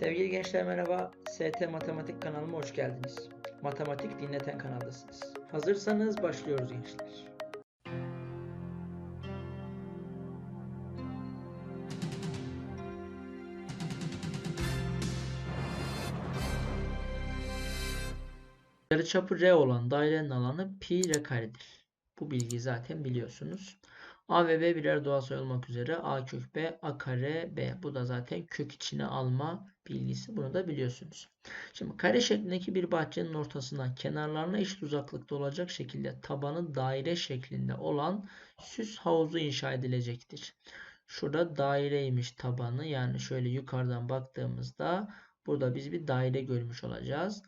Sevgili gençler merhaba. ST Matematik kanalıma hoş geldiniz. Matematik dinleten kanaldasınız. Hazırsanız başlıyoruz gençler. Yarıçapı R olan dairenin alanı pi r karedir. Bu bilgiyi zaten biliyorsunuz. A ve B birer doğal sayı olmak üzere A kök B, A kare B. Bu da zaten kök içine alma bilgisi. Bunu da biliyorsunuz. Şimdi kare şeklindeki bir bahçenin ortasına kenarlarına eşit uzaklıkta olacak şekilde tabanı daire şeklinde olan süs havuzu inşa edilecektir. Şurada daireymiş tabanı. Yani şöyle yukarıdan baktığımızda burada biz bir daire görmüş olacağız.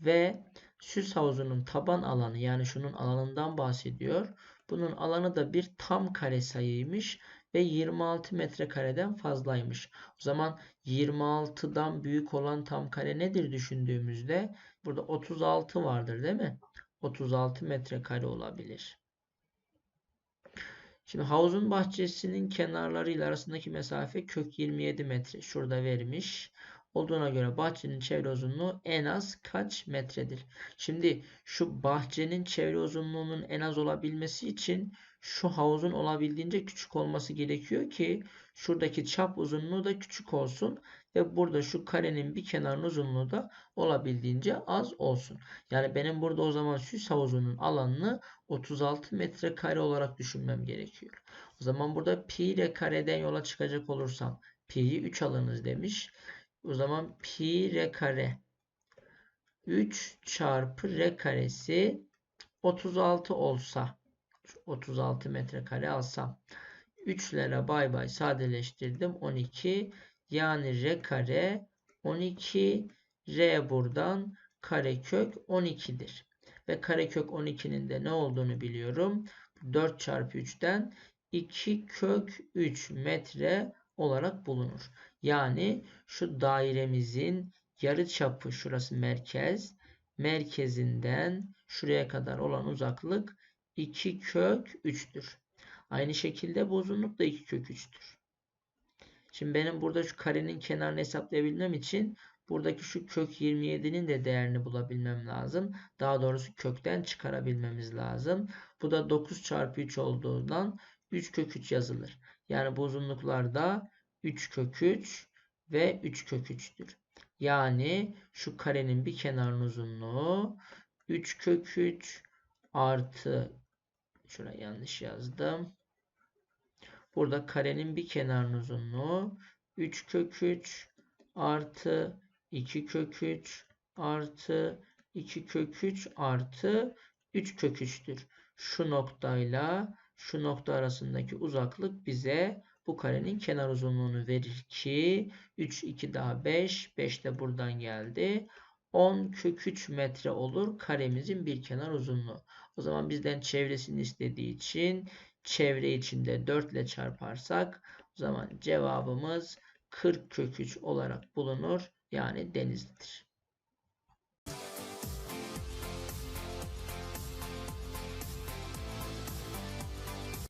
Ve süs havuzunun taban alanı yani şunun alanından bahsediyor. Bunun alanı da bir tam kare sayıymış ve 26 metrekareden fazlaymış. O zaman 26'dan büyük olan tam kare nedir düşündüğümüzde burada 36 vardır değil mi? 36 metrekare olabilir. Şimdi havuzun bahçesinin kenarlarıyla arasındaki mesafe kök 27 metre. Şurada vermiş olduğuna göre bahçenin çevre uzunluğu en az kaç metredir? Şimdi şu bahçenin çevre uzunluğunun en az olabilmesi için şu havuzun olabildiğince küçük olması gerekiyor ki şuradaki çap uzunluğu da küçük olsun ve burada şu karenin bir kenarın uzunluğu da olabildiğince az olsun. Yani benim burada o zaman süs havuzunun alanını 36 metrekare olarak düşünmem gerekiyor. O zaman burada pi ile kareden yola çıkacak olursam pi'yi 3 alınız demiş. O zaman pi r kare 3 çarpı r karesi 36 olsa 36 metrekare alsam 3'lere bay bay sadeleştirdim 12 yani r kare 12 r buradan karekök 12'dir. Ve karekök 12'nin de ne olduğunu biliyorum. 4 çarpı 3'ten 2 kök 3 metre olarak bulunur. Yani şu dairemizin yarı çapı şurası merkez. Merkezinden şuraya kadar olan uzaklık 2 kök 3'tür. Aynı şekilde bu uzunluk da 2 kök 3'tür. Şimdi benim burada şu karenin kenarını hesaplayabilmem için buradaki şu kök 27'nin de değerini bulabilmem lazım. Daha doğrusu kökten çıkarabilmemiz lazım. Bu da 9 çarpı 3 olduğundan 3 kök 3 yazılır. Yani bu uzunluklarda 3 kök 3 ve 3 kök 3'tür. Yani şu karenin bir kenarın uzunluğu 3 kök 3 artı şuraya yanlış yazdım. Burada karenin bir kenarın uzunluğu 3 kök 3 artı 2 kök 3 artı 2 kök 3 artı 3 kök 3'tür. Şu noktayla şu nokta arasındaki uzaklık bize bu karenin kenar uzunluğunu verir ki 3, 2 daha 5. 5 de buradan geldi. 10 kök 3 metre olur karemizin bir kenar uzunluğu. O zaman bizden çevresini istediği için çevre içinde 4 ile çarparsak o zaman cevabımız 40 kök 3 olarak bulunur. Yani denizlidir.